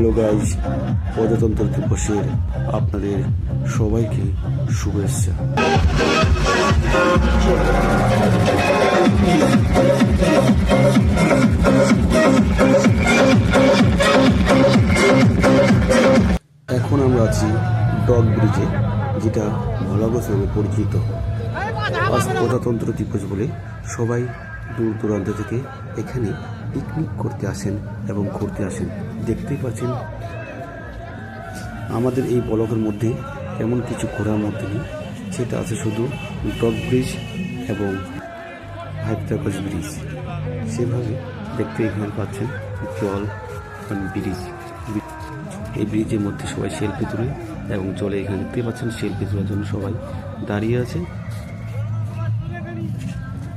Hello guys প্রজাতন্ত্র দিবসের আপনাদের সবাইকে শুভেচ্ছা। এখন আমরা আছি ডগ ব্রিজে, যেটা ভোলাগোস নামে পরিচিত। আজ প্রজাতন্ত্র দিবস বলে সবাই দূর দূরান্ত থেকে এখানে পিকনিক করতে আসেন এবং ঘুরতে আসেন। দেখতেই পাচ্ছেন, আমাদের এই ব্লকের মধ্যে এমন কিছু ঘোরার মধ্যে নেই। সেটা আছে শুধু ডগ ব্রিজ এবং হাইপ্তাকস ব্রিজ। সেভাবে দেখতে এখানে পাচ্ছেন জল ব্রিজ। এই ব্রিজের মধ্যে সবাই সেলফি তুলে এবং জলে এখানে দেখতে পাচ্ছেন সেলফি তোলার জন্য সবাই দাঁড়িয়ে আছে।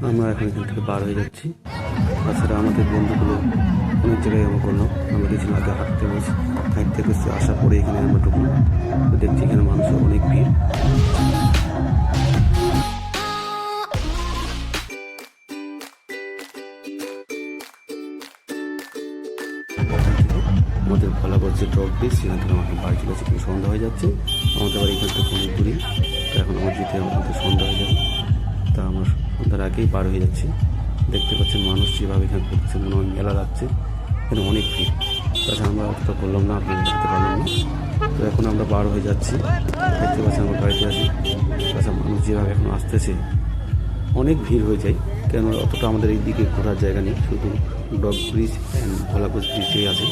আমরা এখন এখান থেকে বার হয়ে যাচ্ছি। তাছাড়া আমাদের বন্ধুগুলো অনেক জায়গায় আমার করল। আমরা কিছু আগে হাঁটতে বসে হাঁটতে বসে আসার পরে এখানে আমরা ঢুকলো তো দেখছি এখানে মানুষের অনেক ভিড়। আমাদের ভোলাগড় যে ড্রপ ব্রিজ সেখান থেকে আমাকে বাড়ি চলে কিন্তু সন্ধ্যা হয়ে যাচ্ছে। আমাদের বাড়ি এখান থেকে অনেক দূরে এখন আমার যেতে আমাদের সন্ধ্যা হয়ে যাবে। তা আমরা সন্ধ্যার আগেই বার হয়ে যাচ্ছি। দেখতে পাচ্ছেন মানুষ যেভাবে এখানে করতেছে মনে হয় মেলা লাগছে। এখানে অনেক ভিড়। তাছাড়া আমরা অতটা করলাম না আপনি দেখতে পারলাম না। তো এখন আমরা বার হয়ে যাচ্ছি। দেখতে পাচ্ছেন আমরা গাড়িতে আছি। তাছাড়া মানুষ যেভাবে এখন আসতেছে অনেক ভিড় হয়ে যায়। কেন অতটা আমাদের এই দিকে ঘোরার জায়গা নেই শুধু ডগ ব্রিজ অ্যান্ড ভোলাগোজ ব্রিজেই আছে।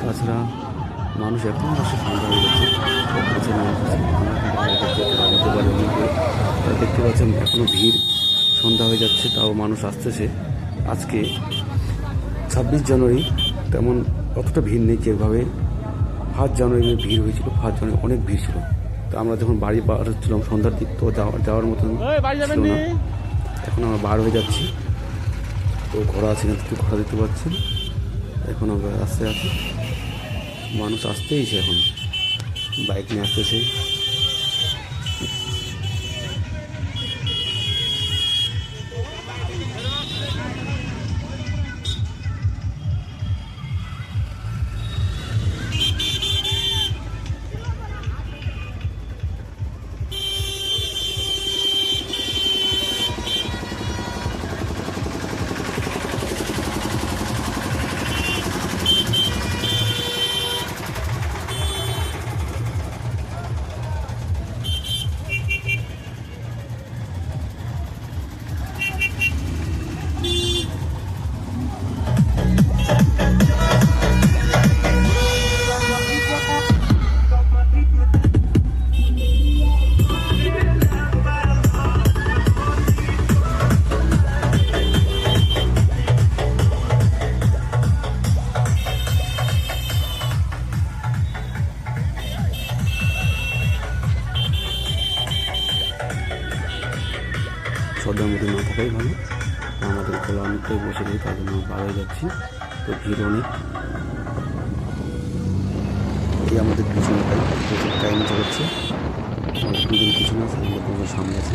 তাছাড়া মানুষ এখন আসে সন্ধ্যা হয়ে যাচ্ছি, দেখতে পাচ্ছেন এখনও ভিড়। সন্ধ্যা হয়ে যাচ্ছে তাও মানুষ আসতেছে। আজকে ছাব্বিশ জানুয়ারি তেমন অতটা ভিড় নেই যেভাবে। ফার্স্ট জানুয়ারি ভিড় হয়েছিল ফার্স্ট জানুয়ারি অনেক ভিড় ছিল। তো আমরা যখন বাড়ি বার হচ্ছিলাম সন্ধ্যার দিক তো যাওয়া- যাওয়ার মতন ছিল না। এখন আমরা বার হয়ে যাচ্ছি। তো ঘোড়া আছে থেকে ঘোড়া দিতে পারছেন এখন আমরা রাস্তায় আছি। মানুষ আসতেইছে এখন। বাইক নিয়ে আসতেছে। সর্দার মধ্যে না থাকাই ভালো। আমাদের খোলা অনেকটাই বসে নেই তার জন্য বাড়াই যাচ্ছি। তো ভিড় অনেক। এই আমাদের পিছনে টাইম চলেছে। আমাদের দুজন পিছনে আছে আমাদের দুজন সামনে আছে।